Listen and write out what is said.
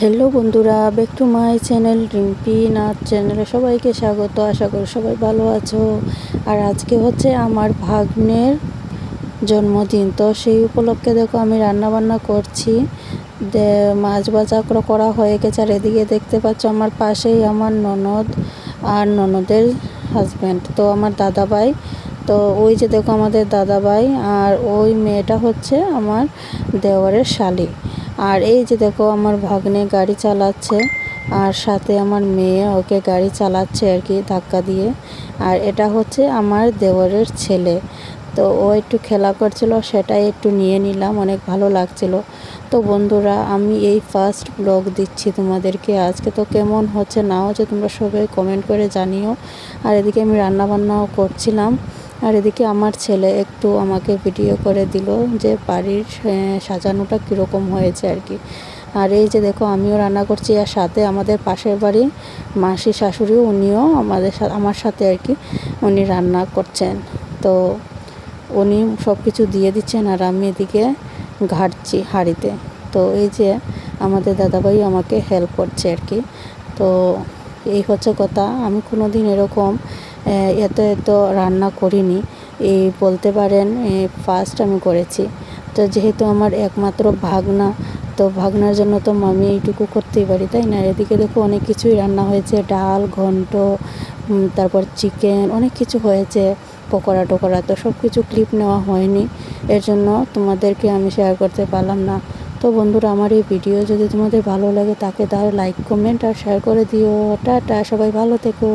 Hello বন্ধুরা back to my channel Rimpi Nath চ্যানেলে সবাইকে স্বাগত। আশা করি সবাই ভালো আছো। আর আজকে হচ্ছে আমার ভাগ্নের জন্মদিন। তো সেই উপলক্ষে দেখো আমি রান্না বান্না করছি মাছ বাজা করে হয়ে গেছে। আর এদিকে দেখতে পাচ্ছ আমার পাশেই আমার ননদ আর ননদের হাজব্যান্ড তো আমার দাদাভাই। তো ওই যে দেখো আমাদের দাদাভাই আর ওই মেয়েটা হচ্ছে আমার দেওয়ারের শালি। আর এই যে দেখো আমার ভাগ্নে গাড়ি চালাচ্ছে, আর সাথে আমার মেয়ে ওকে গাড়ি চালাচ্ছে আর কি ধাক্কা দিয়ে। আর এটা হচ্ছে আমার দেওয়ারের ছেলে। তো ও একটু খেলা করছিল, সেটাই একটু নিয়ে নিলাম, অনেক ভালো লাগছিল। তো বন্ধুরা, আমি এই ফার্স্ট ব্লগ দিচ্ছি তোমাদেরকে আজকে। তো কেমন হচ্ছে না হচ্ছে তোমরা সবাই কমেন্ট করে জানিও। আর এদিকে আমি রান্নাবান্নাও করছিলাম। আর এদিকে আমার ছেলে একটু আমাকে ভিডিও করে দিল যে বাড়ির সাজানোটা কীরকম হয়েছে আর কি। আর এই যে দেখো, আমিও রান্না করছি আর সাথে আমাদের পাশের বাড়ি মাসি শাশুড়িও, উনিও আমাদের আমার সাথে আর কি উনি রান্না করছেন। তো উনি সব কিছু দিয়ে দিচ্ছেন আর আমি এদিকে ঘাটছি হাঁড়িতে। তো এই যে আমাদের দাদাভাই আমাকে হেল্প করছে আর কি। তো এই হচ্ছে কথা। আমি কোনো দিন এরকম এত এত রান্না করিনি। এই বলতে পারেন ফার্স্ট আমি করেছি। তো যেহেতু আমার একমাত্র ভাগনা, তো ভাগনার জন্য তো আমি এইটুকু করতেই পারি, তাই না? এদিকে দেখো অনেক কিছুই রান্না হয়েছে। ডাল, ঘন্ট তারপর চিকেন অনেক কিছু হয়েছে, পকোড়া টকোড়া। তো সব কিছু ক্লিপ নেওয়া হয়নি। এর জন্য তোমাদেরকে আমি শেয়ার করতে পারলাম না। তো বন্ধুরা, আমার এই ভিডিও যদি তোমাদের ভালো লাগে তাকে তাহলে লাইক কমেন্ট আর শেয়ার করে দিও। টাটা, সবাই ভালো থেকো।